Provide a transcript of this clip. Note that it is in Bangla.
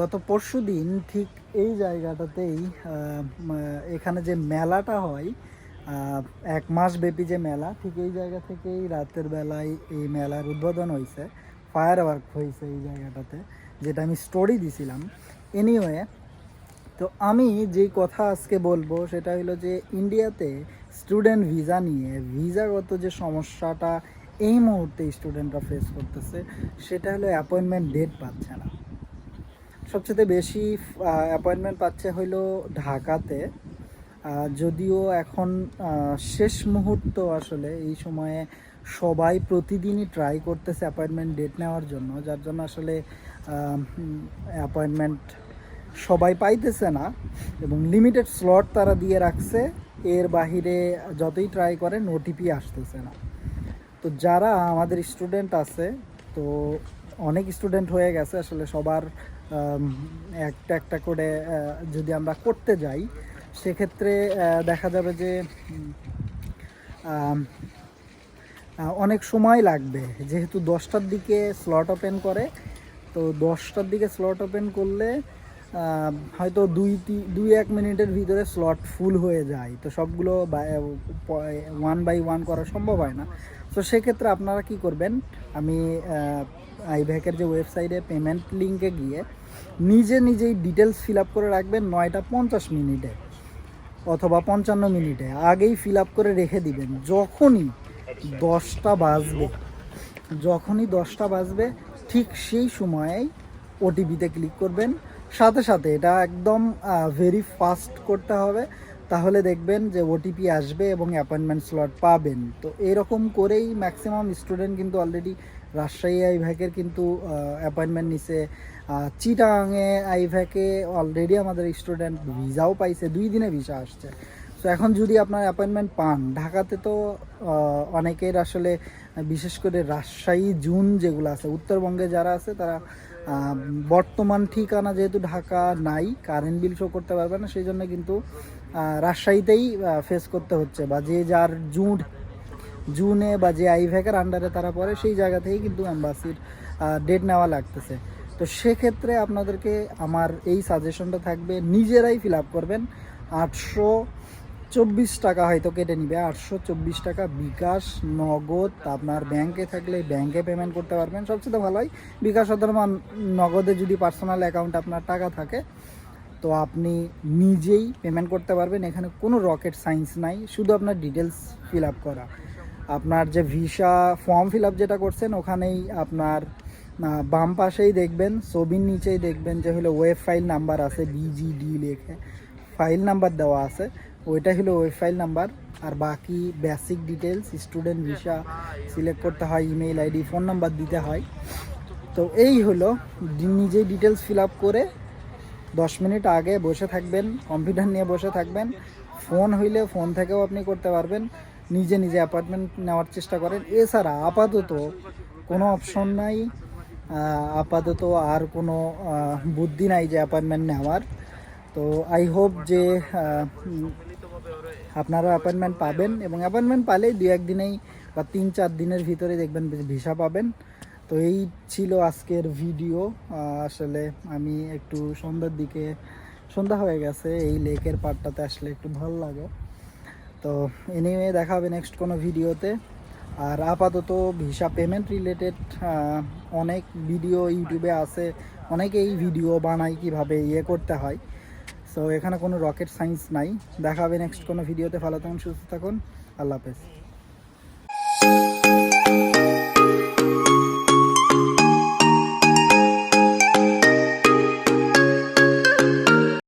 গত পরশু দিন ঠিক এই জায়গাটাতেই এখানে যে মেলাটা হয় এক মাস ব্যাপী যে মেলা, ঠিক এই জায়গা থেকেই রাতের বেলায় এই মেলার উদ্বোধন হয়েছে ফায়ার ওয়ার্ক হয়েছে এই জায়গাটাতে, যেটা আমি স্টোরি দিছিলাম। এনিওয়ে তো আমি যেই কথা আজকে বলব, সেটা হলো যে ইন্ডিয়াতে স্টুডেন্ট ভিসা নিয়ে ভিসাগত যে সমস্যাটা এই মুহূর্তে স্টুডেন্টরা ফেস করতেছে, সেটা হলো অ্যাপয়েন্টমেন্ট ডেট পাচ্ছে না। সবচেয়ে বেশি অ্যাপয়েন্টমেন্ট পাচ্ছে হইল ঢাকাতে। যদিও এখন শেষ মুহূর্ত আসলে এই সময়ে সবাই প্রতিদিনই ট্রাই করতেছে অ্যাপয়েন্টমেন্ট ডেট নেওয়ার জন্য, যার জন্য আসলে অ্যাপয়েন্টমেন্ট সবাই পাইতেছে না এবং লিমিটেড স্লট তারা দিয়ে রাখছে। এর বাহিরে যতই ট্রাই করে ওটিপি আসতেছে না। তো যারা আমাদের স্টুডেন্ট আছে, তো অনেক স্টুডেন্ট হয়ে গেছে আসলে সবার একটা একটা করে যদি আমরা করতে যাই, সেক্ষেত্রে দেখা যাবে যে অনেক সময় লাগবে। যেহেতু দশটার দিকে স্লট ওপেন করে, তো দশটার দিকে স্লট ওপেন করলে হয়তো দুই তি- দুই এক মিনিটের ভিতরে স্লট ফুল হয়ে যায়। তো সবগুলো ওয়ান বাই ওয়ান করা সম্ভব হয় না। তো সেক্ষেত্রে আপনারা কি করবেন, আমি আইভ্যাকের যে ওয়েবসাইটে পেমেন্ট লিঙ্কে গিয়ে নিজে নিজেই ডিটেলস ফিল আপ করে রাখবেন নয়টা পঞ্চাশ মিনিটে অথবা পঞ্চান্ন মিনিটে। আগেই ফিল আপ করে রেখে দিবেন। যখনই দশটা বাজবে, যখনই দশটা বাজবে, ঠিক সেই সময়েই ওটিপিতে ক্লিক করবেন। সাথে সাথে এটা একদম ভেরি ফাস্ট করতে হবে। তাহলে দেখবেন যে ওটিপি আসবে এবং অ্যাপয়েন্টমেন্ট স্লট পাবেন। তো এরকম করেই ম্যাক্সিমাম স্টুডেন্ট কিন্তু অলরেডি রাজশাহী আইভ্যাকের কিন্তু অ্যাপয়েন্টমেন্ট নিছে। চিটাঙে আইভ্যাকে অলরেডি আমাদের স্টুডেন্ট ভিসাও পাইছে। দুই দিনে ভিসা আসছে। তো এখন যদি আপনার অ্যাপয়েন্টমেন্ট পান, ঢাকাতে তো অনেকের আসলে, বিশেষ করে রাজশাহী, জুন যেগুলো আছে, উত্তরবঙ্গে যারা আছে তারা বর্তমান ঠিকানা যেহেতু ঢাকা নাই কারেন্ট বিল শো করতে পারবে না, সেই জন্য কিন্তু রাজশাহীতেই ফেস করতে হচ্ছে বা যে যার জুন, জুনে বা যে আইভ্যাকের আন্ডারে তারা পড়ে, সেই জায়গা থেকেই কিন্তু অ্যাম্বাসির ডেট নেওয়া লাগতেছে। তো সেক্ষেত্রে আপনাদেরকে আমার এই সাজেশনটা থাকবে, নিজেরাই ফিল আপ করবেন। আটশো চব্বিশ টাকা হয়তো কেটে নিবে। আটশো চব্বিশ টাকা বিকাশ, নগদ, আপনার ব্যাংকে থাকলে ব্যাংকে পেমেন্ট করতে পারবেন। সবচেয়ে ভালো হয় বিকাশ অথবা নগদে যদি পার্সোনাল অ্যাকাউন্ট আপনার টাকা থাকে, তো আপনি নিজেই পেমেন্ট করতে পারবেন। এখানে কোনো রকেট সায়েন্স নাই, শুধু আপনার ডিটেলস ফিল আপ করা। আপনার যে ভিসা ফর্ম ফিল আপ যেটা করছেন, ওখানেই আপনার বাম পাশেই দেখবেন, ছবির নিচেই দেখবেন যে হলো ওয়েব ফাইল নাম্বার আছে বিজিডি লেখে। ফাইল নাম্বার দেওয়া আছে। ওইটা হলো ওয়েব ফাইল নাম্বার আর বাকি basic details student visa select করতে হয় ইমেল আইডি ফোন নাম্বার দিতে হয়। তো এই হলো নিজেই ডিটেলস ফিল আপ করে দশ মিনিট আগে বসে থাকবেন কম্পিউটার নিয়ে বসে থাকবেন ফোন হইলে ফোন থেকেও আপনি করতে পারবেন, নিজে নিজে অ্যাপয়েন্টমেন্ট নেওয়ার চেষ্টা করেন। এছাড়া আপাতত কোনো অপশন নাই আপাতত আর কোনো বুদ্ধি নাই যে অ্যাপয়েন্টমেন্ট নেওয়ার। তো আই হোপ যে আপনারা অ্যাপয়েন্টমেন্ট পাবেন এবং অ্যাপয়েন্টমেন্ট পালেই দু একদিনেই বা তিন চার দিনের ভিতরে দেখবেন ভিসা পাবেন। তো এই ছিল আজকের ভিডিও আসলে আমি একটু সন্ধ্যার দিকে, সন্ধ্যা হয়ে গেছে, এই লেকের পাড়টাতে আসলে একটু ভালো লাগে। তো এনিওয়ে দেখা হবে নেক্সট কোনো ভিডিওতে আর আপাতত ভিসা পেমেন্ট রিলেটেড অনেক ভিডিও ইউটিউবে আছে। অনেকেই ভিডিও বানায় কীভাবে ইয়ে করতে হয়। সো এখানে কোনো রকেট সায়েন্স নাই। দেখা হবে নেক্সট কোনো ভিডিওতে ভালো থাকুন, সুস্থ থাকুন। আল্লাহ হাফেজ।